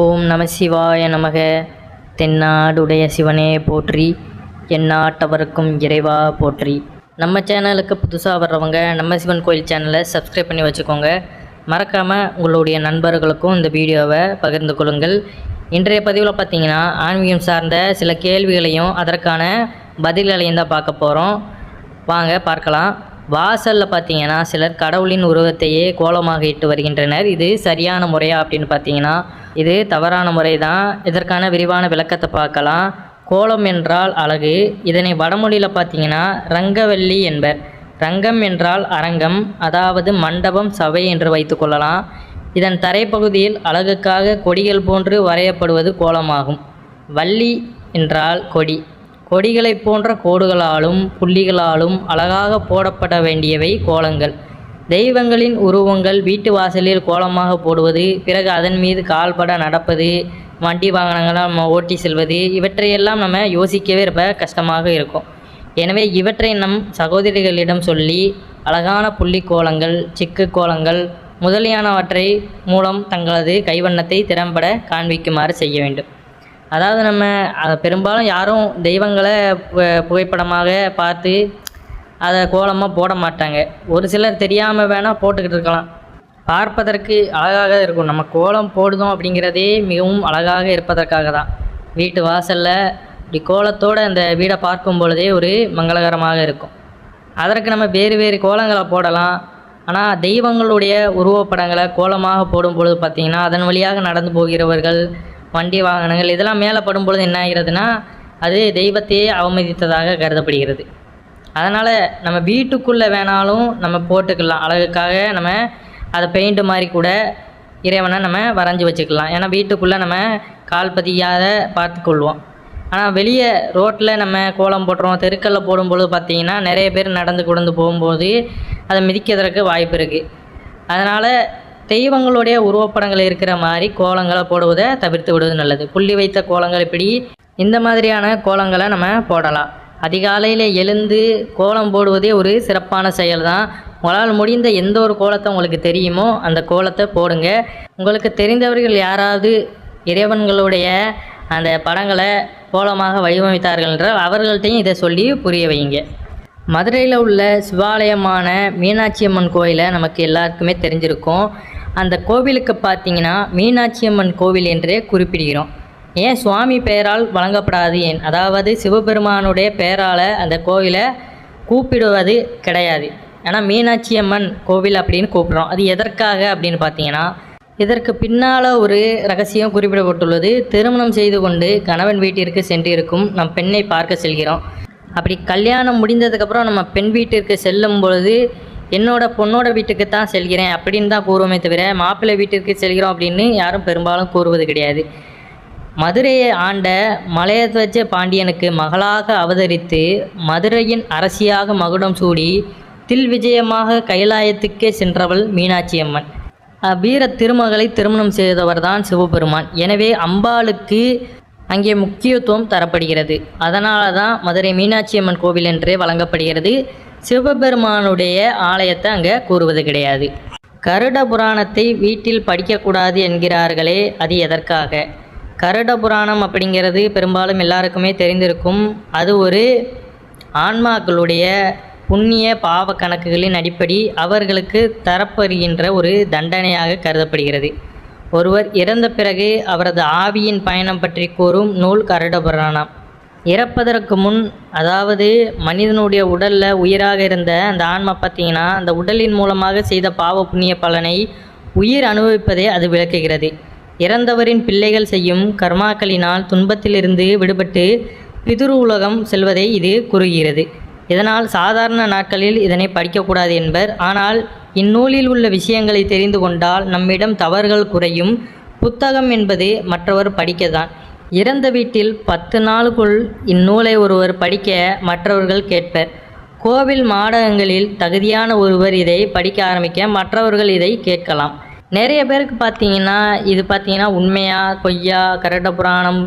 ஓம் நம சிவாய நமக. தென்னாடுடைய சிவனே போற்றி எந்நாட்டவருக்கும் இறைவா போற்றி. நம்ம சேனலுக்கு புதுசாக வர்றவங்க நம்ம சிவன் கோயில் சேனலை சப்ஸ்கிரைப் பண்ணி வச்சுக்கோங்க. மறக்காமல் உங்களுடைய நண்பர்களுக்கும் இந்த வீடியோவை பகிர்ந்து கொள்ளுங்கள். இன்றைய பதிவில் பார்த்தீங்கன்னா ஆன்மீகம் சார்ந்த சில கேள்விகளையும் அதற்கான பதில்களையும் தான் பார்க்க போகிறோம் வாங்க பார்க்கலாம். வாசலில் பார்த்தீங்கன்னா சிலர் கடவுளின் உருவத்தையே கோலமாக இட்டு வருகின்றனர். இது சரியான முறையா அப்படின்னு பார்த்தீங்கன்னா இது தவறான முறை தான் இதற்கான விரிவான விளக்கத்தை பார்க்கலாம். கோலம் என்றால் அழகு. இதனை வடமொழியில் பார்த்தீங்கன்னா ரங்கவல்லி என்பர். ரங்கம் என்றால் அரங்கம் அதாவது மண்டபம் சபை என்று வைத்துக்கொள்ளலாம் இதன் தரைப்பகுதியில் அழகுக்காக கொடிகள் போன்று வரையப்படுவது கோலமாகும். வள்ளி என்றால் கொடி. கொடிகளைப் போன்ற கோடுகளாலும் புள்ளிகளாலும் அழகாக போடப்பட வேண்டியவை கோலங்கள். தெய்வங்களின் உருவங்கள் வீட்டு வாசலில் கோலமாக போடுவது பிறகு அதன் மீது கால்பட நடப்பது வண்டி வாகனங்களை நம்ம ஓட்டி செல்வது இவற்றையெல்லாம் நம்ம யோசிக்கவே ரொம்ப கஷ்டமாக இருக்கும். எனவே இவற்றை நம் சகோதரிகளிடம் சொல்லி அழகான புள்ளி கோலங்கள் சிக்கு கோலங்கள் முதலியானவற்றை மூலம் தங்களது கைவண்ணத்தை திறம்பட காண்பிக்குமாறு செய்ய வேண்டும். அதாவது நம்ம பெரும்பாலும் யாரும் தெய்வங்களை பு- புகைப்படமாக பார்த்து அதை கோலமாக போட மாட்டாங்க. ஒரு சிலர் தெரியாமல் வேணால் போட்டுக்கிட்டு இருக்கலாம். பார்ப்பதற்கு அழகாக இருக்கும். நம்ம கோலம் போடுதோம் அப்படிங்கிறதே மிகவும் அழகாக இருப்பதற்காக தான். வீட்டு வாசலில் இப்படி கோலத்தோடு அந்த வீடை பார்க்கும் பொழுதே ஒரு மங்களகரமாக இருக்கும். அதற்கு நம்ம வேறு வேறு கோலங்களை போடலாம். ஆனால் தெய்வங்களுடைய உருவப்படங்களை கோலமாக போடும் பொழுது பார்த்திங்கன்னா அதன் வழியாக நடந்து போகிறவர்கள் வண்டி வாகனங்கள் இதெல்லாம் மேலே படும் பொழுது என்ன ஆகிறதுனா அது தெய்வத்தையே அவமதித்ததாக கருதப்படுகிறது. அதனால் நம்ம வீட்டுக்குள்ளே வேணாலும் நம்ம போட்டுக்கலாம். அழகுக்காக நம்ம அதை பெயிண்ட் மாதிரி கூட இறைவனை நம்ம வரைஞ்சி வச்சுக்கலாம். ஏன்னா வீட்டுக்குள்ளே நம்ம கால் பதியாத பார்த்துக்கொள்வோம். ஆனால் வெளியே ரோட்டில் நம்ம கோலம் போட்டுறோம் தெருக்களில் போடும்பொழுது பார்த்திங்கன்னா நிறைய பேர் நடந்து கொண்டு போகும்போது அதை மிதிக்கிறதுக்கு வாய்ப்பு இருக்குது. அதனால் தெய்வங்களுடைய உருவப்படங்கள் இருக்கிற மாதிரி கோலங்களை போடுவதை தவிர்த்து விடுவது நல்லது. புள்ளி வைத்த கோலங்கள் இப்படி இந்த மாதிரியான கோலங்களை நம்ம போடலாம். அதிகாலையில் எழுந்து கோலம் போடுவதே ஒரு சிறப்பான செயல் தான் உங்களால் முடிந்த எந்த ஒரு கோலத்தை உங்களுக்கு தெரியுமோ அந்த கோலத்தை போடுங்க. உங்களுக்கு தெரிந்தவர்கள் யாராவது இறைவன்களுடைய அந்த படங்களை கோலமாக வடிவமைத்தார்கள் என்றால் அவர்கள்ட்டையும் இதை சொல்லி புரிய வைங்க மதுரையில் உள்ள சிவாலயமான மீனாட்சி அம்மன் கோயிலை நமக்கு எல்லாருக்குமே தெரிஞ்சிருக்கும். அந்த கோவிலுக்கு பார்த்தீங்கன்னா மீனாட்சி அம்மன் கோவில் என்றே குறிப்பிடுகிறோம். ஏன் சுவாமி பெயரால் வழங்கப்படாது ஏன்? அதாவது சிவபெருமானுடைய பெயரால் அந்த கோவிலை கூப்பிடுவது கிடையாது. ஆனால் மீனாட்சி அம்மன் கோவில் அப்படின்னு கூப்பிடுறோம். அது எதற்காக அப்படின்னு பார்த்தீங்கன்னா இதற்கு பின்னால் ஒரு ரகசியம் குறிப்பிடப்பட்டுள்ளது. திருமணம் செய்து கொண்டு கணவன் வீட்டிற்கு சென்றிருக்கும் நம் பெண்ணை பார்க்க செல்கிறோம். அப்படி கல்யாணம் முடிந்ததுக்கப்புறம் நம்ம பெண் வீட்டிற்கு செல்லும் பொழுது என்னோட பொண்ணோட வீட்டுக்கு தான் செல்கிறேன் அப்படின்னு தான் கூறுவோமே தவிர மாப்பிள்ளை வீட்டிற்கு செல்கிறோம் அப்படின்னு யாரும் பெரும்பாலும் கூறுவது கிடையாது. மதுரையை ஆண்ட மலையத்வஜ பாண்டியனுக்கு மகளாக அவதரித்து மதுரையின் அரசியாக மகுடம் சூடி தில் விஜயமாக கைலாயத்துக்கே சென்றவள் மீனாட்சி அம்மன். வீர திருமகளை திருமணம் செய்தவர்தான் சிவபெருமான். எனவே அம்பாளுக்கு அங்கே முக்கியத்துவம் தரப்படுகிறது. அதனால தான் மதுரை மீனாட்சி அம்மன் கோவில் என்றே வழங்கப்படுகிறது. சிவபெருமானுடைய ஆலயத்தை அங்கே கூறுவது கிடையாது. கருட புராணத்தை வீட்டில் படிக்கக்கூடாது என்கிறார்களே அது எதற்காக? கருட புராணம் அப்படிங்கிறது பெரும்பாலும் எல்லாருக்குமே தெரிந்திருக்கும். அது ஒரு ஆன்மாக்களுடைய புண்ணிய பாவ கணக்குகளின் அடிப்படை அவர்களுக்கு தரப்படுகின்ற ஒரு தண்டனையாக கருதப்படுகிறது. ஒருவர் இறந்த பிறகு அவரது ஆவியின் பயணம் பற்றி கூறும் நூல் கருடபுராணம். இறப்பதற்கு முன் அதாவது மனிதனுடைய உடலில் உயிராக இருந்த அந்த ஆன்மா பார்த்தீங்கன்னா அந்த உடலின் மூலமாக செய்த பாவ புண்ணிய பலனை உயிர் அனுபவிப்பதை அது விளக்குகிறது. இறந்தவரின் பிள்ளைகள் செய்யும் கர்மாக்களினால் துன்பத்திலிருந்து விடுபட்டு பிதுரு உலகம் செல்வதை இது கூறுகிறது. இதனால் சாதாரண நாட்களில் இதனை படிக்கக்கூடாது என்பர். ஆனால் இந்நூலில் உள்ள விஷயங்களை தெரிந்து கொண்டால் நம்மிடம் தவறுகள் குறையும். புத்தகம் என்பது மற்றவர் படிக்கத்தான் இறந்த வீட்டில் பத்து நாளுக்குள் இந்நூலை ஒருவர் படிக்க மற்றவர்கள் கேட்பர். கோவில் மாடகங்களில் தகுதியான ஒருவர் இதை படிக்க ஆரம்பிக்க மற்றவர்கள் இதை கேட்கலாம். நிறைய பேருக்கு பார்த்தீங்கன்னா இது பார்த்தீங்கன்னா உண்மையா கொய்யா கரட புராணம்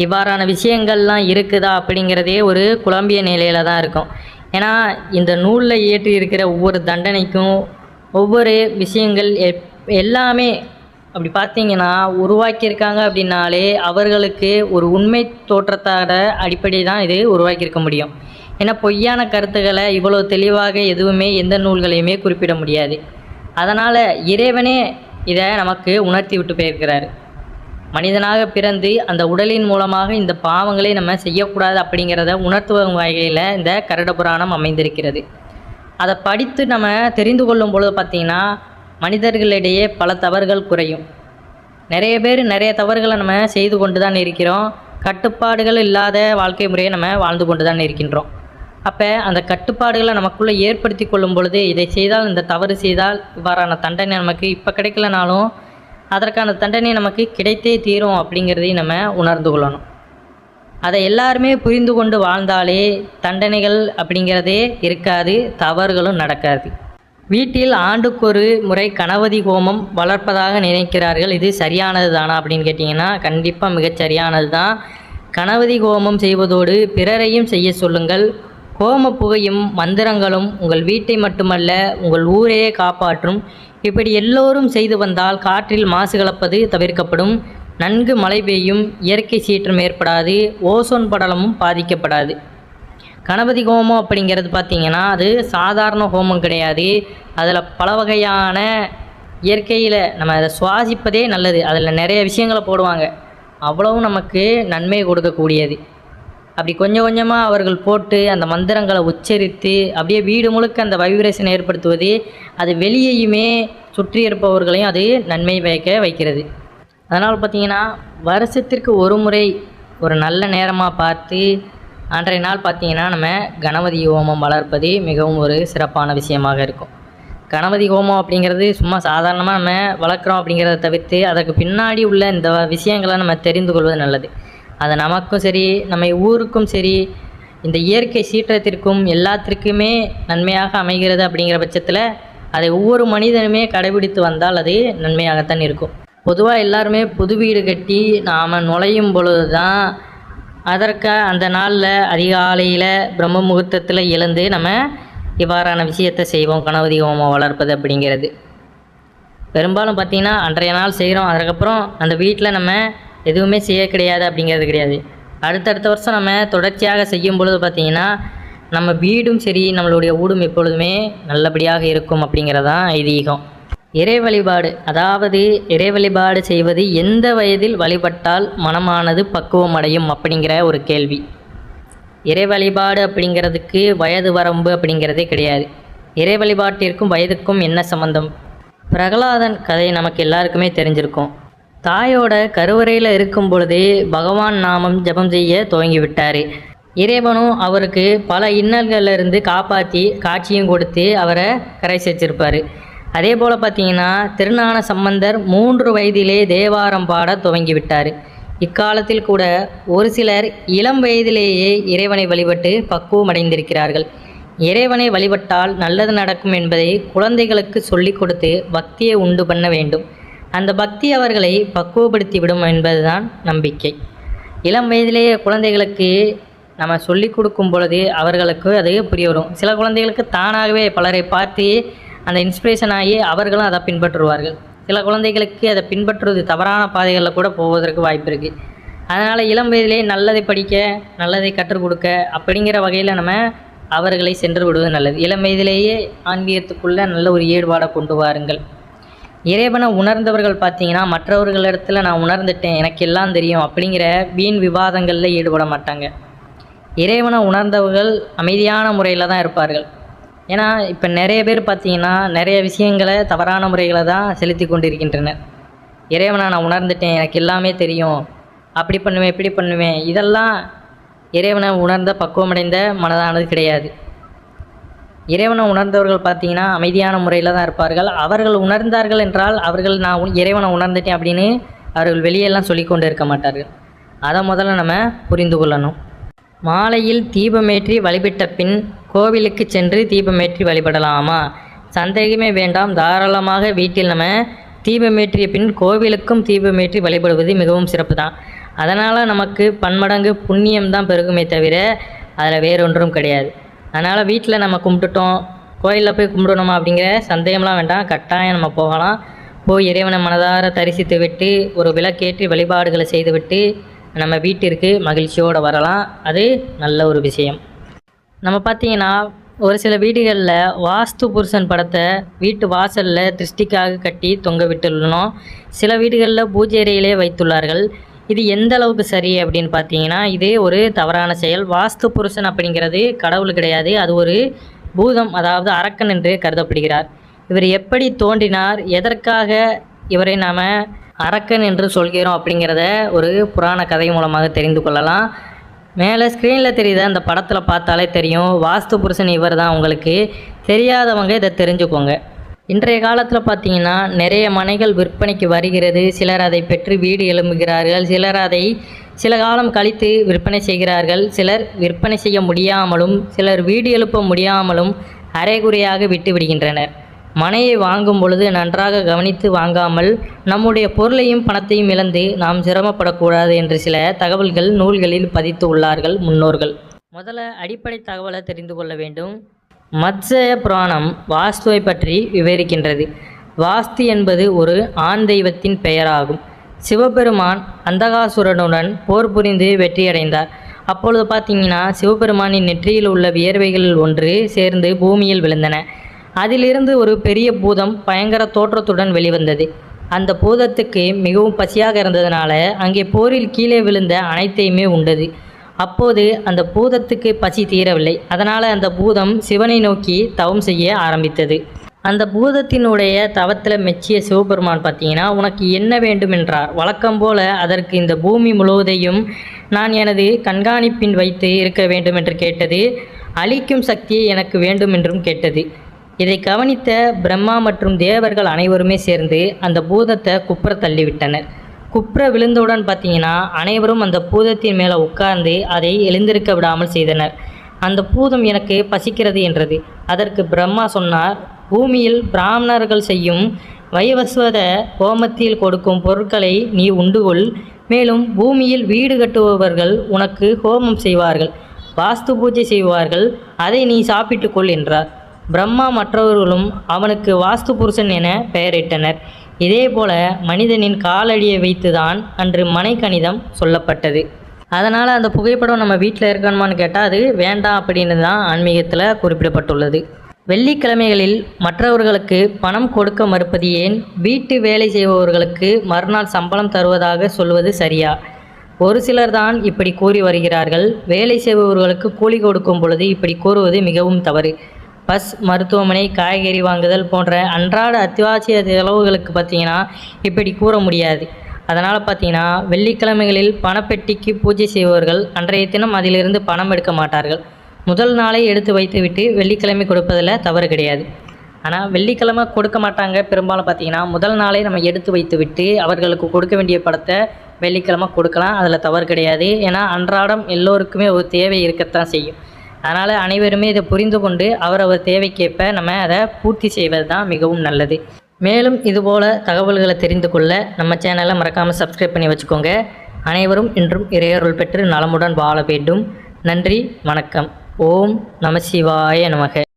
இவ்வாறான விஷயங்கள்லாம் இருக்குதா அப்படிங்கிறதே ஒரு குழம்பிய நிலையில தான் இருக்கும். ஏன்னா இந்த நூலில் ஏற்றி இருக்கிற ஒவ்வொரு தண்டனைக்கும் ஒவ்வொரு விஷயங்கள் எப்- எல்லாமே அப்படி பார்த்தீங்கன்னா உருவாக்கியிருக்காங்க அப்படின்னாலே அவர்களுக்கு ஒரு உண்மை தோற்றத்தோட அடிப்படை தான் இது உருவாக்கியிருக்க முடியும். ஏன்னா பொய்யான கருத்துக்களை இவ்வளோ தெளிவாக எதுவுமே எந்த நூல்களையுமே குறிப்பிட முடியாது. அதனால் இறைவனே இதை நமக்கு உணர்த்தி விட்டு போயிருக்கிறாரு. மனிதனாக பிறந்து அந்த உடலின் மூலமாக இந்த பாவங்களை நம்ம செய்யக்கூடாது அப்படிங்கிறத உணர்த்துவதும் வகையில் இந்த கருட புராணம் அமைந்திருக்கிறது. அதை படித்து நம்ம தெரிந்து கொள்ளும் பொழுது பார்த்திங்கன்னா மனிதர்களிடையே பல தவறுகள் குறையும். நிறைய பேர் நிறைய தவறுகளை நம்ம செய்து கொண்டு தான் இருக்கிறோம். கட்டுப்பாடுகள் இல்லாத வாழ்க்கை முறையை நம்ம வாழ்ந்து கொண்டு தான் இருக்கின்றோம். அப்போ அந்த கட்டுப்பாடுகளை நமக்குள்ளே ஏற்படுத்தி கொள்ளும் பொழுது இதை செய்தால் இந்த தவறு செய்தால் இவ்வாறான தண்டனை நமக்கு இப்போ கிடைக்கலனாலும் அதற்கான தண்டனை நமக்கு கிடைத்தே தீரும் அப்படிங்கிறதையும் நம்ம உணர்ந்து கொள்ளணும். அதை எல்லாருமே புரிந்து கொண்டு வாழ்ந்தாலே தண்டனைகள் அப்படிங்கிறதே இருக்காது தவறுகளும் நடக்காது. வீட்டில் ஆண்டுக்கொரு முறை கணவதி ஹோமம் வளர்ப்பதாக நினைக்கிறார்கள். இது சரியானது தானா அப்படின்னு கேட்டிங்கன்னா கண்டிப்பாக மிகச் சரியானது தான். கணவதி ஹோமம் செய்வதோடு பிறரையும் செய்ய சொல்லுங்கள். ஹோம புகையும் மந்திரங்களும் உங்கள் வீட்டை மட்டுமல்ல உங்கள் ஊரையே காப்பாற்றும். இப்படி எல்லோரும் செய்து வந்தால் காற்றில் மாசு கலப்பது தவிர்க்கப்படும். நன்கு மழை பெய்யும் இயற்கை சீற்றம் ஏற்படாது ஓசோன் படலமும் பாதிக்கப்படாது. கணபதி ஹோமம் அப்படிங்கிறது பார்த்திங்கன்னா அது சாதாரண ஹோமம் கிடையாது. அதில் பல வகையான இயற்கையில் நம்ம அதை சுவாசிப்பதே நல்லது. அதில் நிறைய விஷயங்களை போடுவாங்க. அவ்வளவும் நமக்கு நன்மை கொடுக்கக்கூடியது. அப்படி கொஞ்சம் கொஞ்சமாக அவர்கள் போட்டு அந்த மந்திரங்களை உச்சரித்து அப்படியே வீடு முழுக்க அந்த வைப்ரேஷனை ஏற்படுத்துவது அது வெளியேயுமே சுற்றி இருப்பவர்களையும் அது நன்மை வைக்க வைக்கிறது. அதனால் பார்த்திங்கன்னா வருஷத்திற்கு ஒரு முறை ஒரு நல்ல நேரமாக பார்த்து அன்றைய நாள் பார்த்திங்கன்னா நம்ம கணபதி ஹோமம் வளர்ப்பது மிகவும் ஒரு சிறப்பான விஷயமாக இருக்கும். கணபதி ஹோமம் அப்படிங்கிறது சும்மா சாதாரணமாக நம்ம வளர்க்குறோம் அப்படிங்கிறத தவிர்த்து அதற்கு பின்னாடி உள்ள இந்த விஷயங்களை நம்ம தெரிந்து கொள்வது நல்லது. அது நமக்கும் சரி நம்ம ஊருக்கும் சரி இந்த இயற்கை சீற்றத்திற்கும் எல்லாத்திற்குமே நன்மையாக அமைகிறது அப்படிங்கிற பட்சத்தில் அதை ஒவ்வொரு மனிதனுமே கடைபிடித்து வந்தால் அது நன்மையாகத்தான் இருக்கும். பொதுவாக எல்லாருமே புது வீடு கட்டி நாம் நுழையும் பொழுது தான் அதற்கு அந்த நாளில் அதிகாலையில் பிரம்ம முகூர்த்தத்தில் எழுந்து நம்ம இவ்வாறான விஷயத்தை செய்வோம் கணபதி ஹோமம் வளர்ப்பது அப்படிங்கிறது. பெரும்பாலும் பார்த்திங்கன்னா அன்றைய நாள் செய்கிறோம் அதுக்கப்புறம் அந்த வீட்டில் நம்ம எதுவுமே செய்ய கிடையாது அப்படிங்கிறது கிடையாது. அடுத்தடுத்த வருஷம் நம்ம தொடர்ச்சியாக செய்யும் பொழுது பார்த்திங்கன்னா நம்ம வீடும் சரி நம்மளுடைய ஊடும் எப்பொழுதுமே நல்லபடியாக இருக்கும் அப்படிங்கிறதான் ஐதீகம். இறை வழிபாடு அதாவது இறை வழிபாடு செய்வது எந்த வயதில் வழிபட்டால் மனமானது பக்குவம் அடையும் அப்படிங்கிற ஒரு கேள்வி. இறை வழிபாடு அப்படிங்கிறதுக்கு வயது வரம்பு அப்படிங்கிறதே கிடையாது. இறை வழிபாட்டிற்கும் வயதுக்கும் என்ன சம்பந்தம்? பிரகலாதன் கதை நமக்கு எல்லாருக்குமே தெரிஞ்சிருக்கும். தாயோட கருவறையில் இருக்கும் பொழுதே பகவான் நாமம் ஜெபம் செய்ய துவங்கி விட்டார் இறைவனும் அவருக்கு பல இன்னல்களிலிருந்து காப்பாற்றி காட்சியும் கொடுத்து அவரை கரை சேர்த்திருப்பார். அதே போல் பார்த்தீங்கன்னா திருஞான சம்பந்தர் மூன்று வயதிலே தேவாரம் பாட துவங்கி விட்டார் இக்காலத்தில் கூட ஒரு சிலர் இளம் வயதிலேயே இறைவனை வழிபட்டு பக்குவம் அடைந்திருக்கிறார்கள். இறைவனை வழிபட்டால் நல்லது நடக்கும் என்பதை குழந்தைகளுக்கு சொல்லிக் கொடுத்து பக்தியை உண்டு பண்ண வேண்டும். அந்த பக்தி அவர்களை பக்குவப்படுத்தி விடும் என்பதுதான் நம்பிக்கை. இளம் வயதிலேயே குழந்தைகளுக்கு நம்ம சொல்லிக் கொடுக்கும் பொழுது அவர்களுக்கு அது புரிய வரும். சில குழந்தைகளுக்கு தானாகவே பலரை பார்த்து அந்த இன்ஸ்பிரேஷன் ஆகி அவர்களும் அதை பின்பற்றுவார்கள். சில குழந்தைகளுக்கு அதை பின்பற்றுவது தவறான பாதைகளில் கூட போவதற்கு வாய்ப்பு இருக்குது அதனால் இளம் வயதிலே நல்லதை படிக்க நல்லதை கற்றுக் கொடுக்க அப்படிங்கிற வகையில் நம்ம அவர்களை சென்று விடுவது நல்லது. இளம் வயதிலேயே ஆன்மீகத்துக்குள்ளே நல்ல ஒரு ஈடுபாடை கொண்டு வாருங்கள். இறைவனை உணர்ந்தவர்கள் பார்த்தீங்கன்னா மற்றவர்களிடத்துல நான் உணர்ந்துட்டேன் எனக்கு எல்லாம் தெரியும் அப்படிங்கிற வீண் விவாதங்களில் ஈடுபட மாட்டாங்க. இறைவனை உணர்ந்தவர்கள் அமைதியான முறையில் தான் இருப்பார்கள். ஏன்னா இப்போ நிறைய பேர் பார்த்தீங்கன்னா நிறைய விஷயங்களை தவறான முறைகளை தான் செலுத்தி கொண்டிருக்கின்றனர். இறைவனை நான் உணர்ந்துட்டேன் எனக்கு எல்லாமே தெரியும். அப்படி பண்ணுவேன் இப்படி பண்ணுவேன். இதெல்லாம் இறைவனை உணர்ந்த பக்குவமடைந்த மனதானது கிடையாது. இறைவனை உணர்ந்தவர்கள் பார்த்தீங்கன்னா அமைதியான முறையில் தான் இருப்பார்கள். அவர்கள் உணர்ந்தார்கள் என்றால் அவர்கள் நான் இறைவனை உணர்ந்துட்டேன் அப்படின்னு அவர்கள் வெளியெல்லாம் சொல்லி கொண்டு இருக்க மாட்டார்கள். அதை முதல்ல நம்ம புரிந்து கொள்ளணும். மாலையில் தீபமேற்றி வழிபட்ட பின் கோவிலுக்கு சென்று தீபமேற்றி வழிபடலாமா? சந்தேகமே வேண்டாம். தாராளமாக வீட்டில் நம்ம தீபமேற்றிய பின் கோவிலுக்கும் தீபமேற்றி வழிபடுவது மிகவும் சிறப்பு தான். அதனால் நமக்கு பன்மடங்கு புண்ணியம் தான் பெருகுமே தவிர அதில் வேறொன்றும் கிடையாது. அதனால் வீட்டில் நம்ம கும்பிட்டுட்டோம். கோயிலில் போய் கும்பிடணுமா அப்படிங்கிற சந்தேகம்லாம் வேண்டாம். கட்டாயம் நம்ம போகலாம். போய் இறைவனை மனதார தரிசித்து விட்டு ஒரு விளக்கேற்றி வழிபாடுகளை செய்துவிட்டு நம்ம வீட்டிற்கு மகிழ்ச்சியோடு வரலாம். அது நல்ல ஒரு விஷயம். நம்ம பார்த்தீங்கன்னா ஒரு சில வீடுகளில் வாஸ்து புருஷன் படத்தை வீட்டு வாசலில் திருஷ்டிக்காக கட்டி தொங்க விட்டுள்ளனோம் சில வீடுகளில் பூஜை அறையிலே வைத்துள்ளார்கள். இது எந்த அளவுக்கு சரி அப்படின்னு பார்த்தீங்கன்னா இதே ஒரு தவறான செயல். வாஸ்து புருஷன் அப்படிங்கிறது கடவுள் கிடையாது. அது ஒரு பூதம் அதாவது அரக்கன் என்று கருதப்படுகிறார். இவர் எப்படி தோன்றினார்? எதற்காக இவரை நாம் அரக்கன் என்று சொல்கிறோம் அப்படிங்கிறத ஒரு புராண கதை மூலமாக தெரிந்து கொள்ளலாம். மேலே ஸ்க்ரீனில் தெரியுத அந்த படத்தில் பார்த்தாலே தெரியும். வாஸ்து புருஷன் இவர் தான் உங்களுக்கு தெரியாதவங்க இதை தெரிஞ்சுக்கோங்க. இன்றைய காலத்தில் பார்த்தீங்கன்னா நிறைய மனைகள் விற்பனைக்கு வருகிறது. சிலர் அதை பெற்று வீடு எழும்புகிறார்கள். சிலர் அதை சில காலம் கழித்து விற்பனை செய்கிறார்கள். சிலர் விற்பனை செய்ய முடியாமலும் சிலர் வீடு எழுப்ப முடியாமலும் அரைகுறையாக விட்டு விடுகின்றனர். மனையை வாங்கும் பொழுது நன்றாக கவனித்து வாங்காமல் நம்முடைய பொருளையும் பணத்தையும் இழந்து நாம் சிரமப்படக்கூடாது என்று சில தகவல்கள் நூல்களில் பதித்து உள்ளார்கள் முன்னோர்கள். முதல்ல அடிப்படை தகவலை தெரிந்து கொள்ள வேண்டும். மத்சய புராணம் வாஸ்துவை பற்றி விவரிக்கின்றது. வாஸ்து என்பது ஒரு ஆண் தெய்வத்தின் பெயராகும். சிவபெருமான் அந்தகாசுரனுடன் போர் புரிந்து வெற்றியடைந்தார். அப்பொழுது பார்த்தீங்கன்னா சிவபெருமானின் நெற்றியில் உள்ள வியர்வைகளில் ஒன்று சேர்ந்து பூமியில் விழுந்தன. அதிலிருந்து ஒரு பெரிய பூதம் பயங்கர தோற்றத்துடன் வெளிவந்தது. அந்த பூதத்துக்கு மிகவும் பசியாக இருந்ததுனால அங்கே போரில் கீழே விழுந்த அனைத்தையுமே உண்டது. அப்போது அந்த பூதத்துக்கு பசி தீரவில்லை. அதனால் அந்த பூதம் சிவனை நோக்கி தவம் செய்ய ஆரம்பித்தது. அந்த பூதத்தினுடைய தவத்தில் மெச்சிய சிவபெருமான் பார்த்தீங்கன்னா உனக்கு என்ன வேண்டும் என்றார் வழக்கம் போல அதற்கு இந்த பூமி முழுவதையும் நான் எனது கண்காணிப்பின் வைத்து இருக்க வேண்டும் என்று கேட்டது அழிக்கும் சக்தியை எனக்கு வேண்டும் என்றும் கேட்டது. இதை கவனித்த பிரம்மா மற்றும் தேவர்கள் அனைவருமே சேர்ந்து அந்த பூதத்தை குப்புற தள்ளிவிட்டனர். குப்புற விழுந்தவுடன் பார்த்தீங்கன்னா அனைவரும் அந்த பூதத்தின் மேலே உட்கார்ந்து அதை எழுந்திருக்க விடாமல் செய்தனர். அந்த பூதம் எனக்கு பசிக்கிறது என்றது. அதற்கு பிரம்மா சொன்னார் பூமியில் பிராமணர்கள் செய்யும் வைவஸ்வத ஹோமத்தில் கொடுக்கும் பொருட்களை நீ உண்டுகொள். மேலும் பூமியில் வீடு கட்டுபவர்கள் உனக்கு ஹோமம் செய்வார்கள் வாஸ்து பூஜை செய்வார்கள் அதை நீ சாப்பிட்டுக்கொள் என்றார். பிரம்மா மற்றவர்களும் அவனுக்கு வாஸ்து புருஷன் என பெயரிட்டனர். இதேபோல மனிதனின் காலடியை வைத்துதான் அன்று மனைக்கணிதம் சொல்லப்பட்டது. அதனால் அந்த புகைப்படம் நம்ம வீட்டில் இருக்கணுமான்னு கேட்டால் அது வேண்டாம் அப்படின்னு தான் ஆன்மீகத்தில் குறிப்பிடப்பட்டுள்ளது. வெள்ளிக்கிழமைகளில் மற்றவர்களுக்கு பணம் கொடுக்க மறுப்பது ஏன்? வீட்டு வேலை செய்பவர்களுக்கு மறுநாள் சம்பளம் தருவதாக சொல்வது சரியா? ஒரு சிலர் தான் இப்படி கூறி வருகிறார்கள். வேலை செய்பவர்களுக்கு கூலி கொடுக்கும் பொழுது இப்படி கூறுவது மிகவும் தவறு. பஸ் மருத்துவமனை காய்கறி வாங்குதல் போன்ற அன்றாட அத்தியாவசிய செலவுகளுக்கு பார்த்தீங்கன்னா இப்படி கூற முடியாது. அதனால் பார்த்தீங்கன்னா வெள்ளிக்கிழமைகளில் பணப்பெட்டிக்கு பூஜை செய்பவர்கள் அன்றைய தினம் அதிலிருந்து பணம் எடுக்க மாட்டார்கள். முதல் நாளை எடுத்து வைத்துவிட்டு வெள்ளிக்கிழமை கொடுப்பதில் தவறு கிடையாது. ஆனால் வெள்ளிக்கிழமை கொடுக்க மாட்டாங்க. பெரும்பாலும் பார்த்தீங்கன்னா முதல் நாளே நம்ம எடுத்து வைத்துவிட்டு அவர்களுக்கு கொடுக்க வேண்டிய படத்தை வெள்ளிக்கிழமை கொடுக்கலாம். அதில் தவறு கிடையாது. ஏன்னா அன்றாடம் எல்லோருக்குமே ஒரு தேவை இருக்கத்தான் செய்யும். அதனால் அனைவருமே இதை புரிந்து கொண்டு அவரவர் தேவைக்கேற்ப நம்ம அதை பூர்த்தி செய்வது தான் மிகவும் நல்லது. மேலும் இதுபோல் தகவல்களை தெரிந்து கொள்ள நம்ம சேனலை மறக்காமல் சப்ஸ்கிரைப் பண்ணி வச்சுக்கோங்க. அனைவரும் இன்றும் இறையருள் பெற்று நலமுடன் வாழ வேண்டும். நன்றி வணக்கம். ஓம் நம சிவாய நமக.